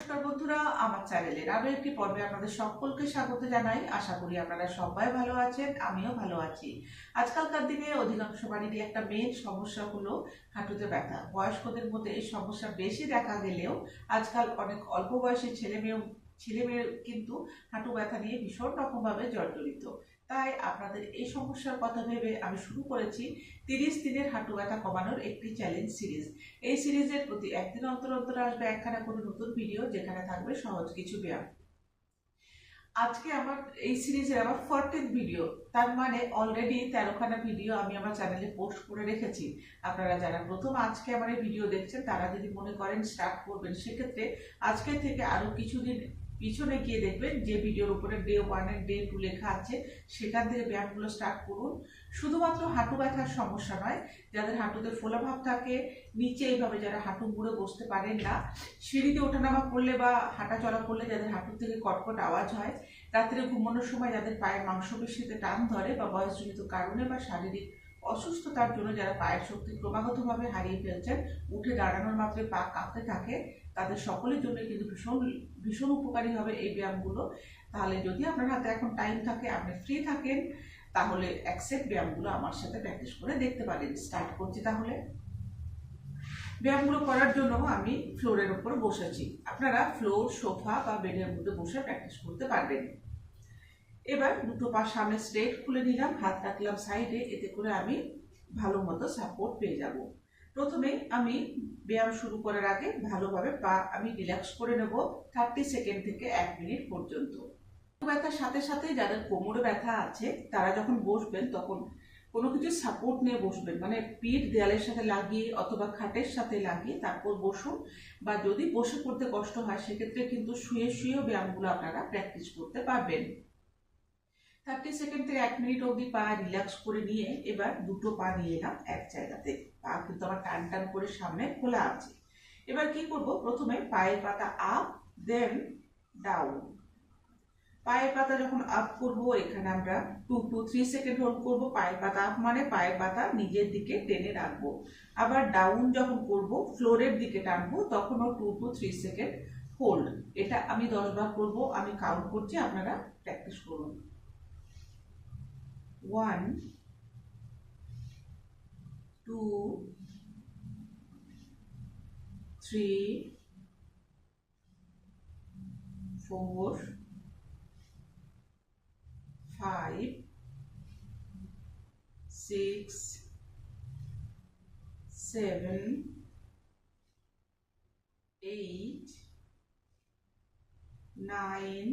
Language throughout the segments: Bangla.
বন্ধুরা, আমার চ্যানেলের একটি পর্বে আপনাদের সকলকে স্বাগত জানাই। আশা করি আপনারা সবাই ভালো আছেন, আমিও ভালো আছি। আজকালকার দিনে অধিকাংশ বাড়িরই একটা মেন সমস্যা হলো হাঁটুতে ব্যথা। বয়স্কদের মধ্যে এই সমস্যা বেশি দেখা গেলেও আজকাল অনেক অল্প বয়সী ছেলে মেয়ে ছেলে মেয়ে কিন্তু হাঁটু ব্যথা নিয়ে ভীষণ রকমভাবে জর্জরিত। তাই আপনাদের এই সমস্যার কথা ভেবে আমি শুরু করেছি তিরিশ দিনের হাঁটু ব্যথা কমানোর একটি চ্যালেঞ্জ সিরিজ এই সিরিজের প্রতি একদিন অন্তর অন্তর আসবে একখানা কোনো নতুন ভিডিও যেখানে থাকবে সহজ কিছু ব্যায়াম। আজকে আমার এই সিরিজের আমার ফোরটিন ভিডিও তার মানে অলরেডি তেরোখানা ভিডিও আমি আমার চ্যানেলে পোস্ট করে রেখেছি। আপনারা যারা প্রথম আজকে আমার এই ভিডিও দেখছেন, তারা যদি মনে করেন স্টার্ট করবেন, সেক্ষেত্রে আজকে থেকে আরও কিছুদিন পিছনে গিয়ে দেখবেন যে ভিডিওর উপরে ডে ওয়ানের ডে টু লেখা আছে, সেখান থেকে ব্যায়ামগুলো স্টার্ট করুন। শুধুমাত্র হাঁটু ব্যথার সমস্যা নয়, যাদের হাঁটুতে ফোলাভাব থাকে, নিচে এইভাবে যারা হাঁটু মুড়ে বসতে পারেন না, সিঁড়িতে ওঠানামা করলে বা হাঁটা চলা করলে যাদের হাঁটুর থেকে কটকট আওয়াজ হয়, রাত্রে ঘুমানোর সময় যাদের পায়ের মাংসপেশিতে টান ধরে বা বয়সজনিত কারণে বা শারীরিক অসুস্থতার জন্য যারা পায়ের শক্তি ক্রমাগতভাবে হারিয়ে ফেলছেন, উঠে দাঁড়ানোর মাত্রে পা কাঁপতে থাকে, তাদের সকলের জন্য কিন্তু ভীষণ ভীষণ উপকারী হবে এই ব্যায়ামগুলো। তাহলে যদি আপনার হাতে এখন টাইম থাকে, আপনি ফ্রি থাকেন, তাহলে অ্যাকসেপ্ট ব্যায়ামগুলো আমার সাথে প্র্যাকটিস করে দেখতে পারেন। স্টার্ট করছি তাহলে। ব্যায়ামগুলো করার জন্য আমি ফ্লোরের উপর বসেছি। আপনারা ফ্লোর সোফা বা বেডের মধ্যে বসে প্র্যাকটিস করতে পারবেন। এবার দুটো পা সামনে স্ট্রেট খুলে নিলাম, হাত রাখলাম সাইডে এতে করে আমি ভালো মতো সাপোর্ট পেয়ে যাব। প্রথমে আমি ব্যায়াম শুরু করার আগে ভালোভাবে পা আমি রিল্যাক্স করে নেব থার্টি সেকেন্ড থেকে এক মিনিট পর্যন্ত। ব্যথার সাথে সাথে যাদের কোমরে ব্যথা আছে, তারা যখন বসবেন তখন কোনো কিছু সাপোর্ট নিয়ে বসবেন। মানে পিঠ দেয়ালের সাথে লাগিয়ে অথবা খাটের সাথে লাগিয়ে তারপর বসুন বা যদি বসে পড়তে কষ্ট হয়, সেক্ষেত্রে কিন্তু শুয়ে শুয়েও ব্যায়ামগুলো আপনারা প্র্যাকটিস করতে পারবেন। থার্টি সেকেন্ড থেকে এক মিনিট অবধি পা রিল্যাক্স করে নিয়ে এবার দুটো পা নিয়ে এলাম এক জায়গাতে। পা কিন্তু আমার টান টান করে সামনে খোলা আছে। এবার কি করব? প্রথমে পায়ের পাতা আপ দেন ডাউন পায়ের পাতা যখন আপ করব এখানে আমরা two to three second hold করব। পায়ের পাতা আপ মানে পায়ের পাতা নিজের দিকে টেনে রাখব। আবার ডাউন যখন করব ফ্লোরের দিকে টানবো তখনও two to three second hold এটা আমি দশ বার করব আমি কাউন্ট করছি আপনারা প্র্যাকটিস করুন। One, two, three, four, five, six, seven, eight, nine,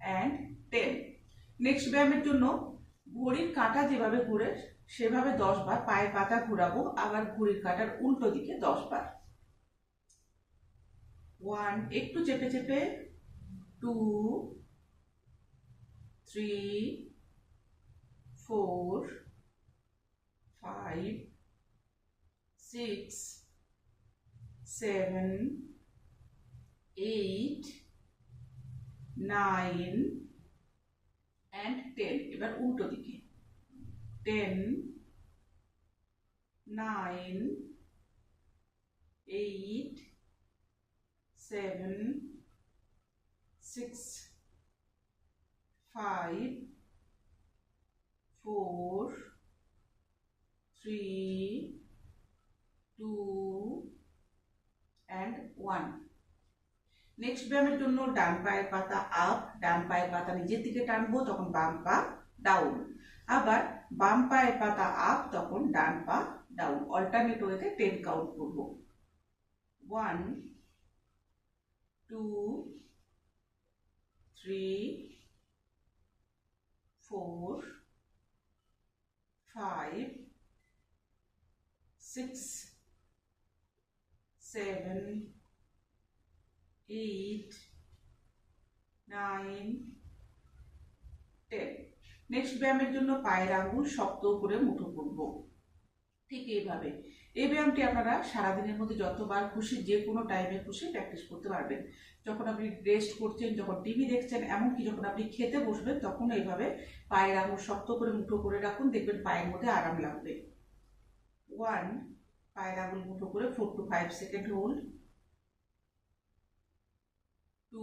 and ten. Next ব্যায়ামের জন্য ঘড়ির কাঁটা যেভাবে ঘুরে সেভাবে দশ বার পায়ের পাতা ঘোরাবো, আবার ঘড়ির কাটার উল্টো দিকে দশ বার। ওয়ান একটু চেপে চেপে। Two three four five six seven eight nine and ten এবার উল্টো দিকে। Ten nine eight seven six five four three two and one next ব্যায়ামের জন্য ডান পায়ের পাতা আপ ডান পায়ের পাতা নিজের দিকে টানবো, তখন বাম পা ডাউন আবার বাম পায়ের পাতা আপ তখন ডান পা ডাউন অল্টারনেট ওয়েতে টেন কাউন্ট করব। One two three four five six seven eight nine ten next ব্যায়ামের জন্য পায়ের আঙুল শক্ত করে মুঠো করব। ঠিক এইভাবে। এই ব্যায়ামটি আপনারা সারাদিনের মধ্যে যতবার খুশি, যে কোনো টাইমে খুশি প্র্যাকটিস করতে পারবেন। যখন আপনি রেস্ট করছেন, যখন টিভি দেখছেন, এমনকি যখন আপনি খেতে বসবেন, তখন এইভাবে পায়ের আঙুল শক্ত করে মুঠো করে রাখুন, দেখবেন পায়ের মধ্যে আরাম লাগবে। ওয়ান পায়ের আঙুল মুঠো করে four to five second hold two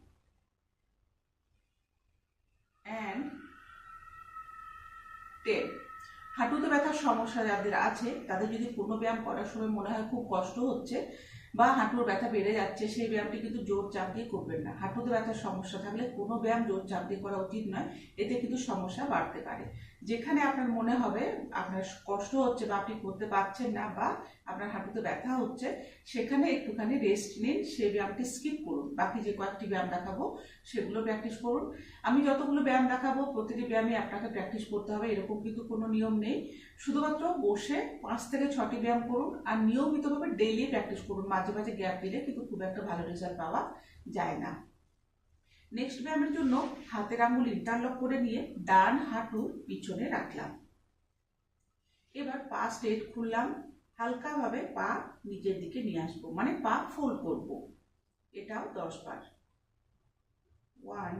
and ten. হাঁটুতে ব্যথার সমস্যা যাদের আছে, তাদের যদি কোনো ব্যায়াম করার সময় মনে হয় খুব কষ্ট হচ্ছে বা হাঁটুর ব্যথা বেড়ে যাচ্ছে, সেই ব্যায়ামটি কিন্তু জোর চাপ দিয়ে করবেন না। হাঁটুতে ব্যথার সমস্যা থাকলে কোনো ব্যায়াম জোর চাপ দিয়ে করা উচিত নয়। এতে কিন্তু সমস্যা বাড়তে পারে। যেখানে আপনার মনে হবে আপনার কষ্ট হচ্ছে বা আপনি করতে পারছেন না বা আপনার হাঁটুতে ব্যথা হচ্ছে, সেখানে একটুখানি রেস্ট নিন সেই ব্যায়ামটি স্কিপ করুন। বাকি যে কয়েকটি ব্যায়াম দেখাবো, সেগুলো প্র্যাকটিস করুন। আমি যতগুলো ব্যায়াম দেখাবো, প্রতিটি ব্যায়ামে আপনাকে প্র্যাকটিস করতে হবে, এরকম কিন্তু কোনো নিয়ম নেই। শুধুমাত্র বসে পাঁচ থেকে ছটি ব্যায়াম করুন আর নিয়মিতভাবে ডেইলি প্র্যাকটিস করুন। মাঝে মাঝে গ্যাপ দিলে কিন্তু খুব একটা ভালো রেজাল্ট পাওয়া যায় না। নেক্সট ব্যায়ামের জন্য হাতের আঙুল ইন্টারলক করে নিয়ে ডান হাঁটু পিছনে রাখলাম। এবার পা স্ট্রেট খুললাম, হালকাভাবে পা নিচের দিকে নিয়ে আসব মানে পা ফোল্ড করব। এটাও দশ বার। ওয়ান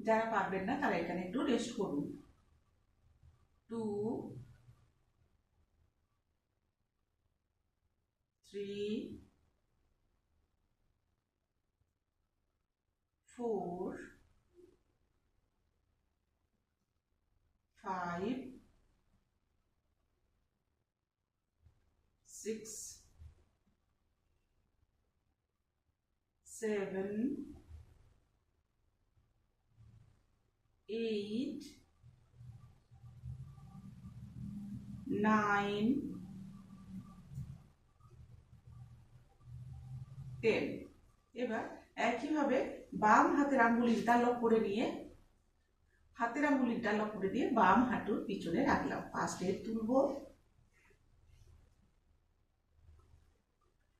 যারা পারবেন না, তারা এখানে একটু রেস্ট করুন। Two three four, five, six, seven, eight, nine, ten. এবার একইভাবে বাম হাতের আঙ্গুল ইন্টারলক করে নিয়ে, হাতের আঙ্গুল ইন্টারলক করে দিয়ে বাম হাঁটুর পিছনে রাখলাম। ফার্স্টে তুলব।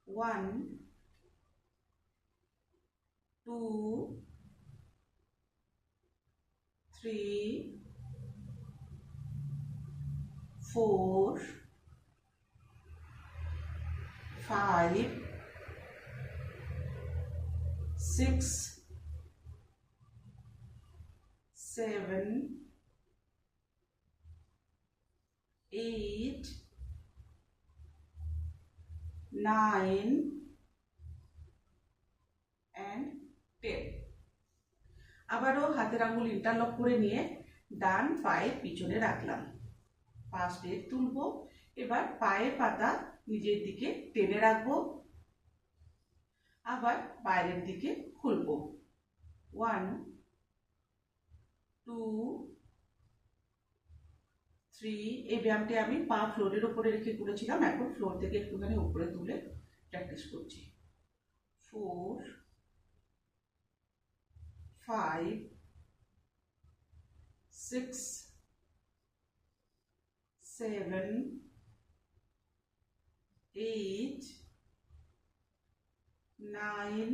One two three four five six, seven, eight, nine, and ten. আবারও হাতের আঙুল ইন্টারলক করে নিয়ে ডান পায়ের পিছনে রাখলাম পা স্টেপ তুলবো এবার পায়ের পাতা নিজের দিকে টেনে রাখব আবার বাইরের দিকে খুলব। ওয়ান টু থ্রি এই ব্যায়ামটি আমি পা ফ্লোরের উপরে রেখে করেছিলাম, এখন ফ্লোর থেকে একটুখানি উপরে তুলে প্র্যাকটিস করছি। Four five six seven eight nine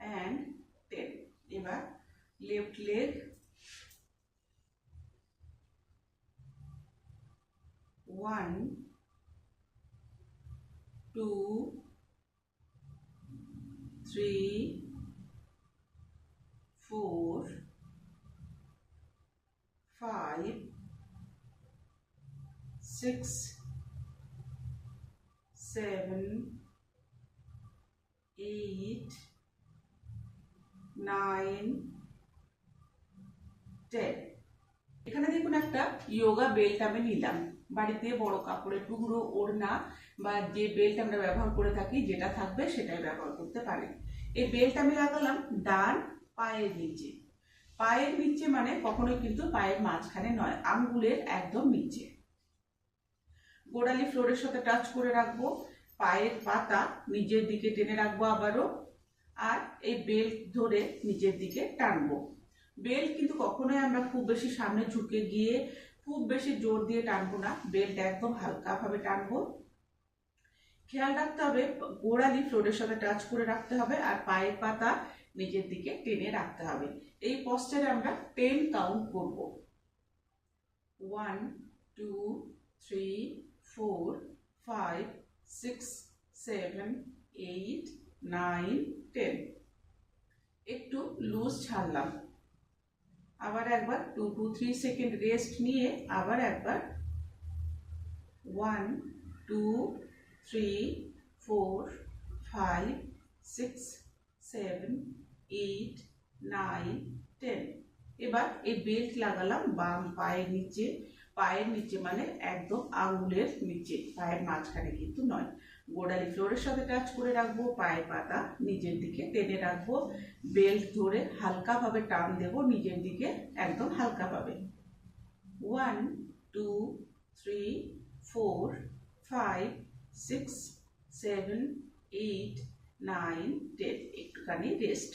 and ten এবার left leg one two three four five six seven, eight, nine, ten. এখানে দেখুন একটা ইয়োগা বেল্ট আমি নিলাম। বাড়িতে বড় কাপড়ের টুকরো ওড়না বা যে বেল্ট আমরা ব্যবহার করে থাকি যেটা থাকবে সেটাই ব্যবহার করতে পারেন। এই বেল্ট আমি লাগালাম ডান পায়ের নিচে। পায়ের নিচে মানে কখনোই কিন্তু পায়ের মাঝখানে নয় আঙ্গুলের একদম নিচে। গোড়ালি ফ্লোরের সাথে টাচ করে রাখব। পায়ের পাতা নিজের দিকে টেনে রাখব আবারও, আর এই বেল্ট ধরে নিজের দিকে টানবো। বেল্ট কিন্তু কখনোই আমরা খুব বেশি সামনে ঝুঁকে গিয়ে খুব বেশি জোর দিয়ে টানবো না। বেল্ট একদম হালকাভাবে টানবো। খেয়াল রাখতে হবে, গোড়ালি ফ্লোরের সাথে টাচ করে রাখতে হবে, আর পায়ের পাতা নিজের দিকে টেনে রাখতে হবে। এই পশ্চারে আমরা টেন কাউন্ট করব। One two three four five six seven eight nine ten একটু লুজ ছাড়লাম। আবার একবার two to three second rest নিয়ে আবার একবার one two three four five six seven eight nine ten এবার এই বেল্ট লাগালাম, বাম পায়ের নিচে। পায়ের নিচে মানে একদম আঙুলের নিচে, পায়ের মাঝখানে কিন্তু নয়। গোড়ালি ফ্লোরের সাথে টাচ করে রাখব, পায়ের পাতা নিজের দিকে টেনে রাখব বেল্ট ধরে হালকাভাবে টান দেব, নিজের দিকে একদম হালকাভাবে। One two three four five six seven eight nine ten একটুখানি রেস্ট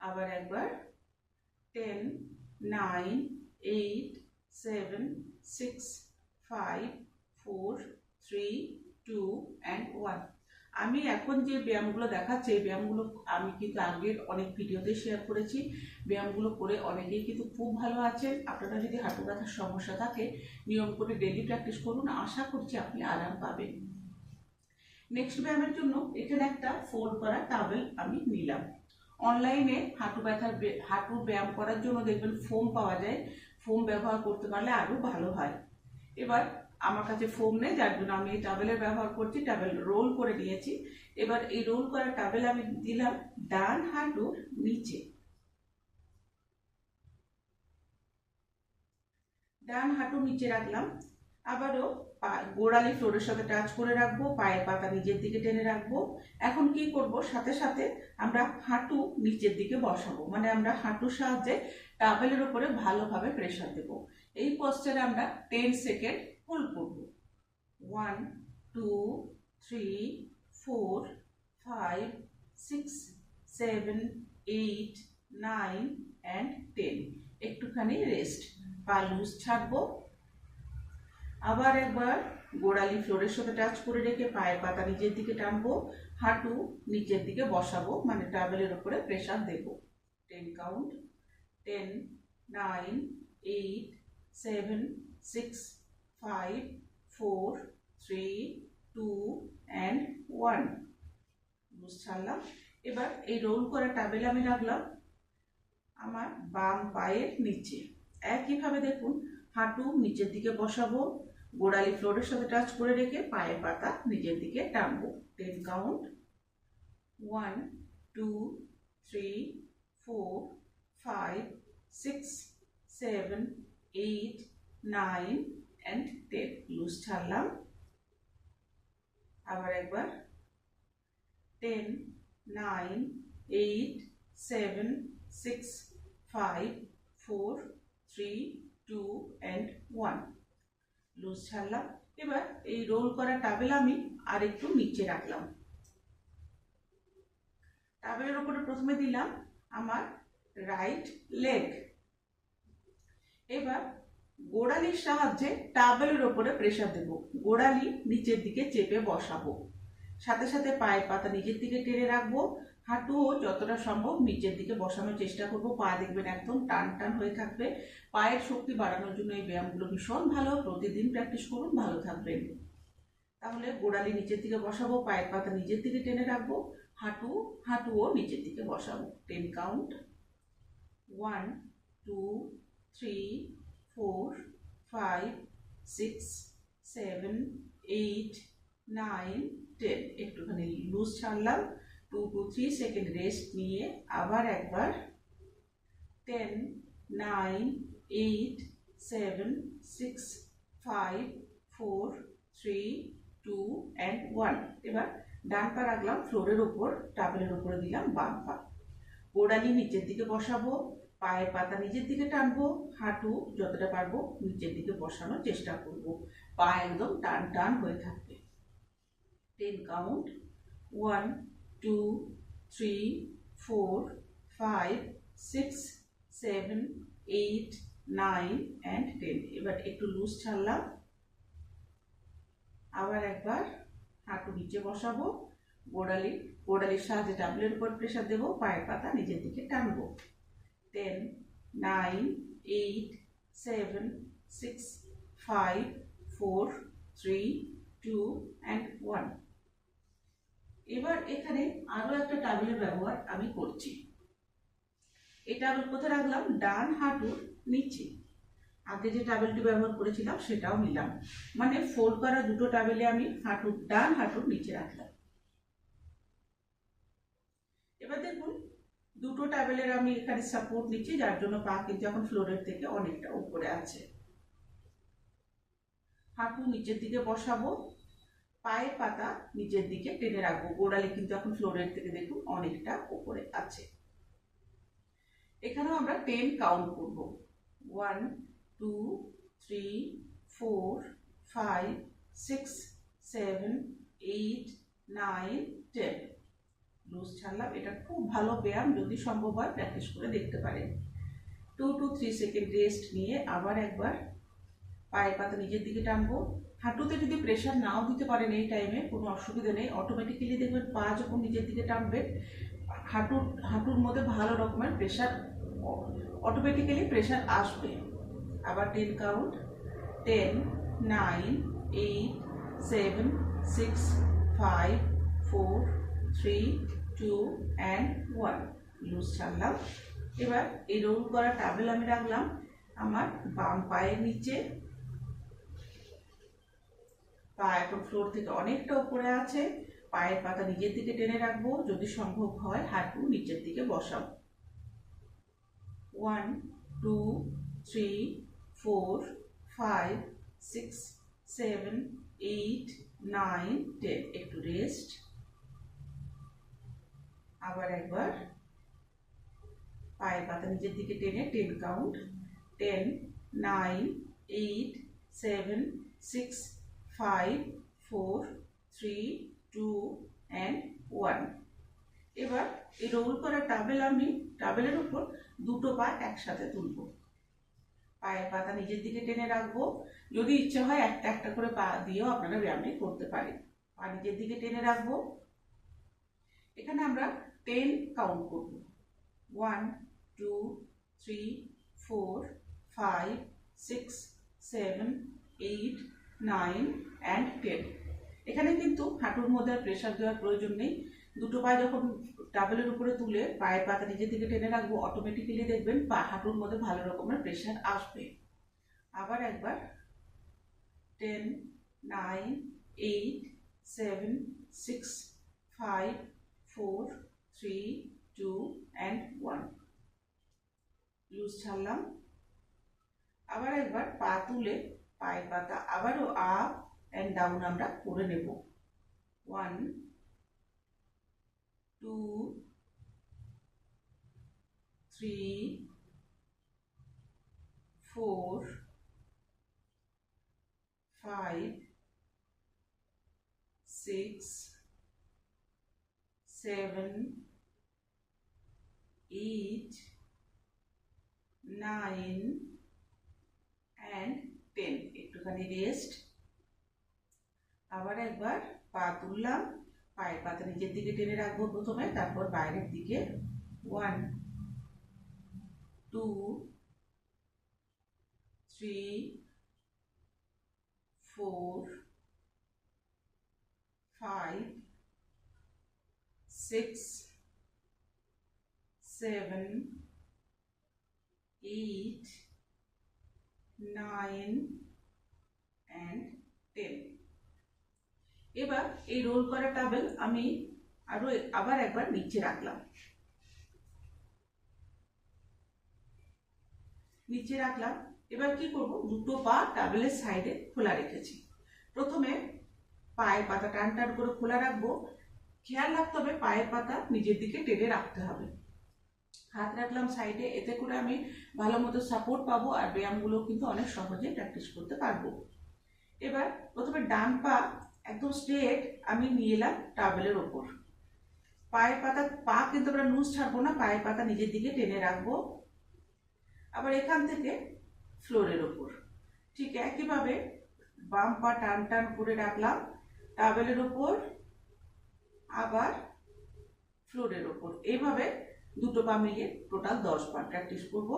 আবার একবার ten nine eight seven six five four three two and one আমি এখন যে ব্যায়ামগুলো দেখাচ্ছি, এই ব্যায়ামগুলো আমি কিন্তু আগের অনেক ভিডিওতে শেয়ার করেছি। ব্যায়ামগুলো করে অনেকেই কিন্তু খুব ভালো আছেন আপনারা যদি হাঁটু ব্যথার সমস্যা থাকে, নিয়ম করে ডেলি প্র্যাকটিস করুন। আশা করছি আপনি আরাম পাবেন। নেক্সট ব্যায়ামের জন্য এখানে একটা ফোল্ড করা টাবেল আমি নিলাম। অনলাইনে হাঁটু ব্যথার হাঁটুর ব্যায়াম করার জন্য দেখবেন ফোম পাওয়া যায়। ফোম ব্যবহার করতে পারলে আরও ভালো হয়। এবার আমার কাছে ফোম নেই, যার জন্য আমি এই টাবেলের ব্যবহার করছি টাবেল রোল করে নিয়েছি। এবার এই রোল করা টাবেল আমি দিলাম ডান হাঁটুর নিচে। ডান হাঁটু নিচে রাখলাম। আবারও গোড়ালি ফ্লোরের সাথে টাচ করে রাখব, পায়ের পাতা নিজের দিকে টেনে রাখব। এখন কি করব? সাথে সাথে আমরা হাঁটু নিচের দিকে বসাবো। মানে আমরা হাঁটুর সাহায্যে টাবেলের উপরে ভালোভাবে প্রেশার দেব। এই পশ্চারে আমরা টেন সেকেন্ড হোল্ড করব। One two three four five six seven eight nine and ten একটুখানি রেস্ট পা লুজ ছাড়বো। আবার একবার গোড়ালি ফ্লোরের সাথে টাচ করে রেখে পায়ের পাতা নিজের দিকে টানবো। হাঁটু নিচের দিকে বসাবো মানে টাবেলের উপরে pressure Dev. Ten count ten nine eight seven six five four three two and one বুঝ ছাড়লাম এবার এই রোল করা টাবেল আমি রাখলাম আমার বাম পায়ের নিচে। একইভাবে দেখুন, হাঁটু নিচের দিকে বসাবো, গোড়ালি ফ্লোরের সাথে টাচ করে রেখে পায়ের পাতা নিজের দিকে টানবো। Ten count one two three four five six seven eight nine and ten loose ছাড়লাম। আবার একবার। Ten nine eight seven six five four three two and one loose ছাড়লাম। এবার এই রোল করা টাবেল আমি আর একটু নিচে রাখলাম। টাবেলের উপরে প্রথমে দিলাম আমার রাইট লেগ। এবার গোড়ালির সাহায্যে টাবেলের ওপরে প্রেশার দেব। গোড়ালি নিচের দিকে চেপে বসাবো। সাথে সাথে পায়ের পাতা নিজের দিকে টেনে রাখব। হাঁটুও যতটা সম্ভব নিচের দিকে বসানোর চেষ্টা করব। পা দেখবেন একদম টান টান হয়ে থাকবে। পায়ের শক্তি বাড়ানোর জন্য এই ব্যায়ামগুলো ভীষণ ভালো। প্রতিদিন প্র্যাকটিস করুন, ভালো থাকবেন। তাহলে গোড়ালি নিচের দিকে বসাবো, পায়ের পাতা নিজের দিকে টেনে রাখব। হাঁটু, হাঁটুও নিচের দিকে বসাবো। Ten count. One, two, three, four, five, six, seven, eight, nine, ten. একটুখানি লুজ ছাড়লাম। Two to, three, second rest নিয়ে আবার একবার ten, nine, eight, seven, six, five, four, three, two, and one. এবার ডান পা রাখলাম, ফ্লোরের ওপর, টাবেলের উপরে দিলাম, বাম পা। গোড়ালি নিচের দিকে বসাবো। পায়ের পাতা নিজের দিকে টানবো, হাঁটু যতটা পারব নিচের দিকে বসানোর চেষ্টা করব। পা একদম টান টান হয়ে থাকবে। Ten count one two three four five six seven eight nine and ten এবার একটু লুজ ছাড়লাম। আবার একবার হাঁটু নিচে বসাবো। গোড়ালি গোড়ালির সাহায্যে টাবলের উপর প্রেশার দেবো, পায়ের পাতা নিজের দিকে টানবো। Ten nine eight seven six five four three two and one এবার এখানে আরও একটা টাবলের ব্যবহার আমি করছি। এই টাবেল কোথায় রাখলাম? ডান হাঁটুর নিচে। আগে যে টাবেলটি ব্যবহার করেছিলাম, সেটাও নিলাম। মানে ফোল্ড করা দুটো টাবেলে আমি হাঁটুর, ডান হাঁটুর নিচে রাখলাম। এবার দেখুন দুটো টাবেলের আমি এখানে সাপোর্ট নিচ্ছি, যার জন্য পা কিন্তু এখন ফ্লোরের থেকে অনেকটা উপরে আছে। হাঁটু নিচের দিকে বসাবো, পায়ের পাতা নিচের দিকে টেনে রাখব। গোড়ালি কিন্তু এখন ফ্লোরের থেকে দেখুন অনেকটা উপরে আছে। এখানেও আমরা টেন কাউন্ট করব। One two three four five six seven eight nine ten loose ছাড়লাম, এটা খুব ভালো ব্যায়াম, যদি সম্ভব হয় প্র্যাকটিস করে দেখতে পারেন। Two to three second rest নিয়ে আবার একবার পায়ের পাতা নিজের দিকে টানবো। হাঁটুতে যদি প্রেশার নাও দিতে পারেন এই টাইমে কোনো অসুবিধা নেই। অটোমেটিক্যালি দেখবেন পা যখন নিজের দিকে টানবেন হাঁটুর হাঁটুর মধ্যে ভালো রকমের প্রেশার অটোমেটিক্যালি প্রেশার আসবে। আবার ten count ten nine eight seven six five four three two and one loose ছাড়লাম। এবার এই রোল করা টাবেল আমি রাখলাম আমার বাম পায়ের নিচে। পা এখন ফ্লোর থেকে অনেকটা উপরে আছে। পায়ের পাতা নিজের দিকে টেনে রাখব। যদি সম্ভব হয় হাঁটু নিচের দিকে বসাবো one two three four five six seven eight nine ten একটু রেস্ট আবার একবার পায়ের পাতা নিজের দিকে টেনে ten count ten nine eight seven six five four three two and one এবার এই রোল করা টাবেল আমি টাবেলের উপর দুটো পা একসাথে তুলব। পায়ের পাতা নিজের দিকে টেনে রাখব। যদি ইচ্ছে হয় একটা একটা করে পা দিয়েও আপনারা ব্যায়ামে করতে পারেন। পা নিজের দিকে টেনে রাখব। এখানে আমরা টেন কাউন্ট করব। One two three four five six seven eight nine and ten এখানে কিন্তু হাঁটুর মধ্যে আর প্রেশার দেওয়ার প্রয়োজন নেই। দুটো পায়ে যখন টাবেলের উপরে তুলে পায়ের পাতা নিজের দিকে টেনে রাখব অটোমেটিক্যালি দেখবেন পা হাঁটুর মধ্যে ভালো রকমের প্রেশার আসবে। আবার একবার। Ten nine eight seven six five four three two and one loose ছাড়লাম। আবার একবার পা তুলে পায়ের পাতা আবারও আপ অ্যান্ড ডাউন আমরা করে নেব। One two three four five six seven eight nine and ten একটুখানি রেস্ট আবার একবার পা তুললাম। পায়ের পাতা নিজের দিকে টেনে রাখব প্রথমে, তারপর বাইরের দিকে। One two three four five six seven eight nine and ten এবার এই রোল করা টাবেল আমি আরও আবার একবার নিচে রাখলাম। নিচে রাখলাম। এবার কি করব? দুটো পা টাবেলের সাইডে খোলা রেখেছি। প্রথমে পায়ের পাতা টান টান করে খোলা রাখব। খেয়াল রাখতে হবে পায়ের পাতা নিজের দিকে টেনে রাখতে হবে। হাত রাখলাম সাইডে এতে করে আমি ভালো মতো সাপোর্ট পাবো আর ব্যায়ামগুলো কিন্তু অনেক সহজে প্র্যাকটিস করতে পারব। এবার প্রথমে ডান পা একদম স্ট্রেট আমি নিয়ে এলাম টাবেলের ওপর। পায়ের পাতা, পা কিন্তু আমরা লুজ ছাড়বো না, পায়ের পাতা নিজের দিকে টেনে রাখব। আবার এখান থেকে ফ্লোরের ওপর। ঠিক একইভাবে বাম পা টান টান করে রাখলাম টাবেলের ওপর, আবার ফ্লোরের ওপর। এইভাবে দুটো পা মিলিয়ে টোটাল দশ বার প্র্যাকটিস করব।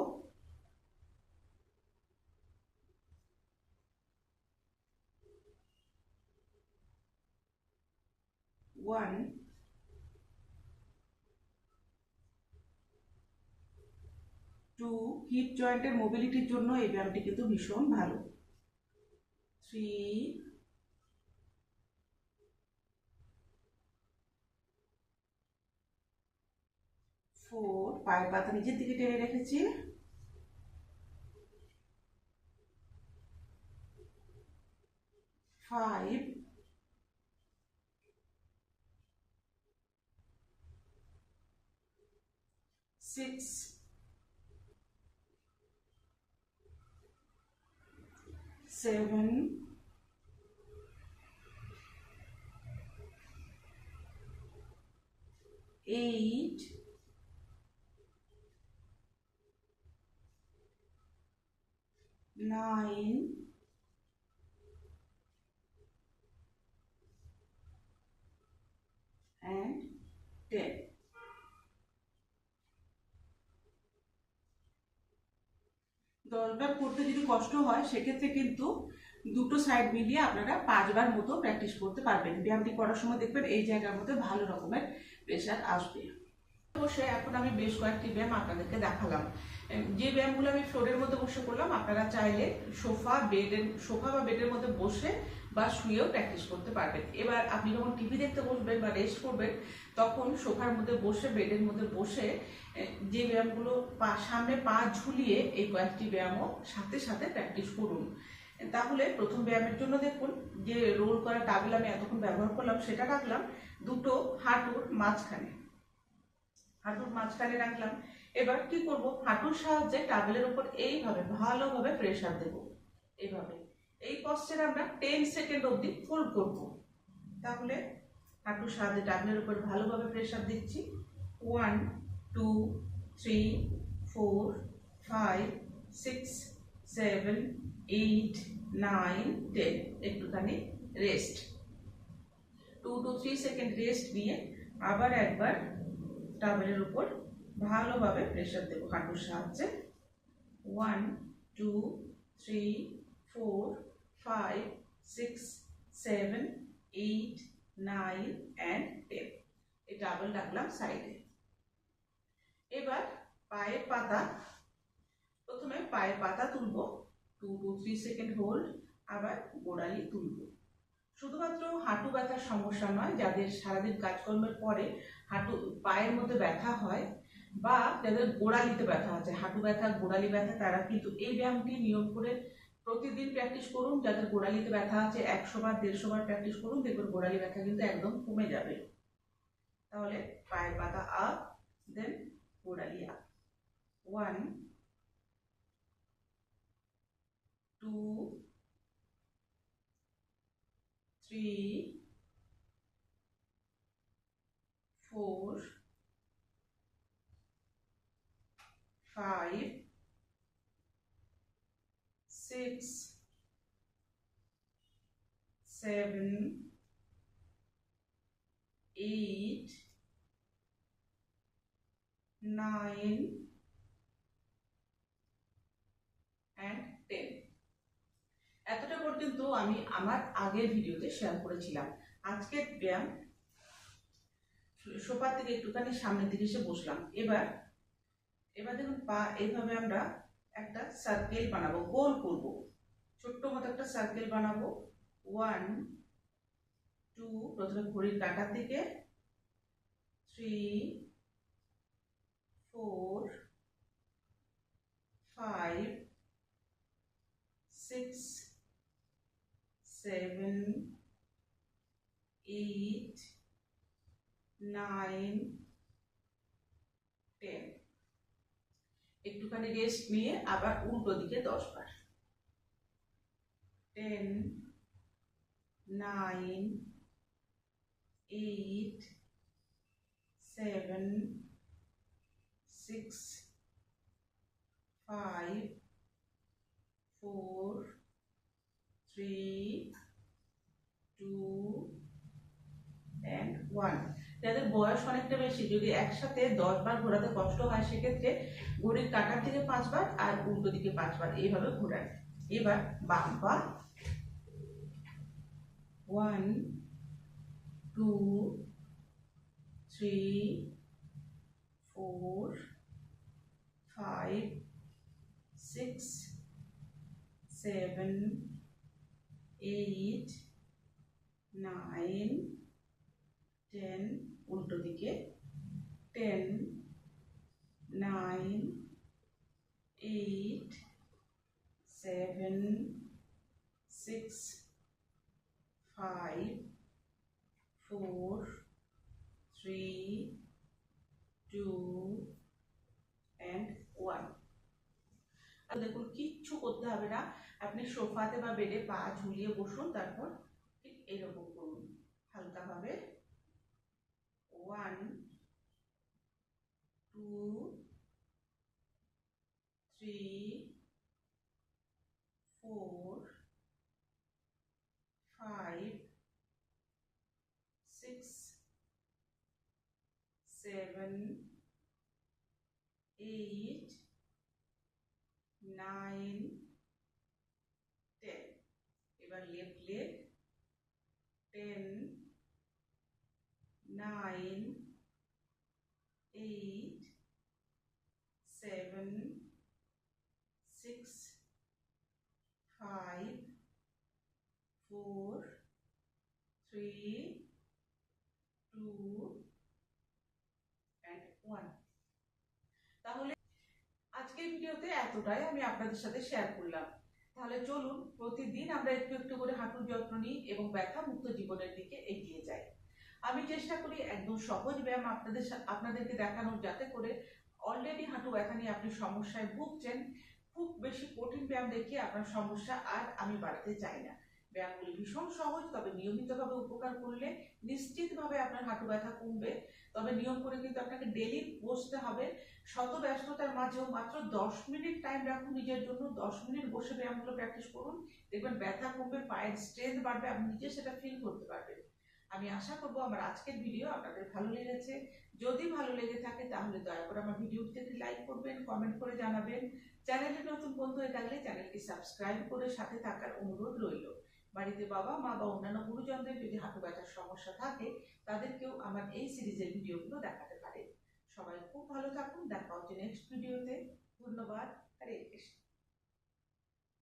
ওয়ান। টু, হিপ জয়েন্টের মোবিলিটির জন্য এই ব্যায়ামটি কিন্তু ভীষণ ভালো। থ্রি ফোর পায়ের পাতা নিচের দিকে টেনে রেখেছি। Five six seven, eight, nine, and ten. দলব্যাপ করতে যদি কষ্ট হয় সেক্ষেত্রে কিন্তু দুটো সাইড মিলিয়ে আপনারা পাঁচবার মতো প্র্যাকটিস করতে পারবেন। ব্যায়ামটি করার সময় দেখবেন এই জায়গার মধ্যে ভালো রকমের প্রেশার আসবে। অবশ্যই এখন আমি বেশ কয়েকটি ব্যায়াম আপনাদেরকে দেখালাম। যে ব্যায়ামগুলো আমি ফ্লোরের মধ্যে বসে করলাম, আপনারা চাইলে সোফা, বেডের, সোফা বা বেডের মধ্যে বসে বা শুয়েও প্র্যাকটিস করতে পারবেন। এবার আপনি যখন টিভি দেখতে বসবেন বা রেস্ট করবেন, তখন সোফার মধ্যে বসে, বেডের মধ্যে বসে যে ব্যায়ামগুলো পা, সামনে পা ঝুলিয়ে এই কয়েকটি ব্যায়ামও সাথে সাথে প্র্যাকটিস করুন। তাহলে প্রথম ব্যায়ামের জন্য দেখুন, যে রোল করা টাবেল আমি এতক্ষণ ব্যবহার করলাম, সেটা রাখলাম। দুটো হাঁটুর মাঝখানে। হাঁটুর মাঝখানে রাখলাম। এবার কি করব? হাঁটুর সাহায্যে টাবেলের উপর এইভাবে ভালোভাবে প্রেশার দেব। এইভাবে। এই পশ্চারে আমরা টেন সেকেন্ড অবধি ফোল্ড করব। তাহলে হাঁটুর সাহায্যে টাবেলের উপর ভালোভাবে প্রেশার দিচ্ছি। One two three four five six seven eight nine ten একটুখানি rest two to three second rest নিয়ে আবার একবার টাবেলের উপর ভালোভাবে প্রেশার দেবো হাঁটুর সাহায্যে। One two three four five six seven eight nine and ten এই ডাবল রাখলাম সাইডে এবার পায়ের পাতা, প্রথমে পায়ের পাতা তুলবো। Two to three second hold আবার গোড়ালি তুলবো। শুধুমাত্র হাঁটু ব্যথার সমস্যা নয়, যাদের সারাদিন কাজকর্মের পরে হাঁটু পায়ের মধ্যে ব্যথা হয় বা যাদের গোড়ালিতে ব্যথা আছে হাঁটু ব্যথা গোড়ালি ব্যথা তারা কিন্তু এই ব্যায়ামটি নিয়ম করে প্রতিদিন প্র্যাকটিস করুন। যাদের গোড়ালিতে ব্যথা আছে একশো বার দেড়শো বার প্র্যাকটিস করুন দেখবেন গোড়ালি ব্যথা কিন্তু একদম কমে যাবে। তাহলে পায়ের পাতা আপ দেন গোড়ালি up one two three, four, five, six, seven, eight, nine, and ten. এতটা পর্যন্ত আমি আমার আগের ভিডিওতে শেয়ার করেছিলাম আজকের ব্যায়াম সোফা থেকে একটুখানি সামনের দিকে এসে বসলাম। এবার এবার দেখুন পা এইভাবে আমরা একটা সার্কেল বানাবো গোল করব। ছোট্ট মতো একটা সার্কেল বানাবো। ওয়ান টু প্রথমে ঘড়ির কাটার দিকে। Three four five six seven eight, nine, ten একটুখানি রেস্ট নিয়ে আবার উল্টো দিকে দশ বার। Ten nine eight seven six five four three two one one. যাদের বয়স অনেকটা বেশি, যদি একসাথে দশ বার ঘোরাতে কষ্ট হয়, সেক্ষেত্রে ঘড়ির কাটার দিকে পাঁচবার আর উল্টো দিকে পাঁচবার এইভাবে ঘোরান। এবার বাম পা one two three four five six seven eight nine ten, উল্টো দিকে। Ten, nine, eight, seven, six, five, four, three, two, and one. দেখুন, কিচ্ছু করতে হবে না। আপনি সোফাতে বা বেডে পা ঝুলিয়ে বসুন, তারপর ঠিক এরকম করুন। হালকাভাবে one two three four five six seven eight nine ten এবার left leg ten nine eight seven six five four three two and one তাহলে আজকের ভিডিওতে এতটাই আমি আপনাদের সাথে শেয়ার করলাম। তাহলে চলুন, প্রতিদিন আমরা একটু একটু করে হাঁটুর যত্ন নিই এবং ব্যথা মুক্ত জীবনের দিকে এগিয়ে যাই। আমি চেষ্টা করি একদম সহজ ব্যায়াম আপনাদের আপনাদেরকে দেখানোর যাতে করে অলরেডি হাঁটু ব্যথা নিয়ে আপনি সমস্যায় ভুগছেন। খুব বেশি কঠিন ব্যায়াম দেখিয়ে আপনার সমস্যা আর আমি বাড়াতে চাই না। ব্যায়ামগুলি ভীষণ সহজ, তবে নিয়মিতভাবে উপকার করলে নিশ্চিতভাবে আপনার হাঁটু ব্যথা কমবে। তবে নিয়ম করে কিন্তু আপনাকে ডেলি বসতে হবে। শত ব্যস্ততার মাঝেও মাত্র দশ মিনিট টাইম রাখুন নিজের জন্য। দশ মিনিট বসে ব্যায়ামগুলো প্র্যাকটিস করুন। দেখবেন ব্যথা কমবে, পায়ের স্ট্রেংথ বাড়বে, আপনি নিজে সেটা ফিল করতে পারবেন। আমি আশা করব আমার আজকের ভিডিও আপনাদের ভালো লেগেছে। যদি ভালো লেগে থাকে তাহলে দয়া করে আমার ভিডিওটিতে একটি লাইক করবেন কমেন্ট করে জানাবেন। চ্যানেলে নতুন বন্ধু হয়ে থাকলে চ্যানেলটি সাবস্ক্রাইব করে সাথে থাকার অনুরোধ রইল। বাড়িতে বাবা, মা বা অন্যান্য গুরুজনদের যদি হাঁটু ব্যথার সমস্যা থাকে, তাদেরকেও আমার এই সিরিজের ভিডিওগুলো দেখাতে পারে। সবাই খুব ভালো থাকুন, দেখা হচ্ছে নেক্সট ভিডিওতে ধন্যবাদ। হরে কৃষ্ণ।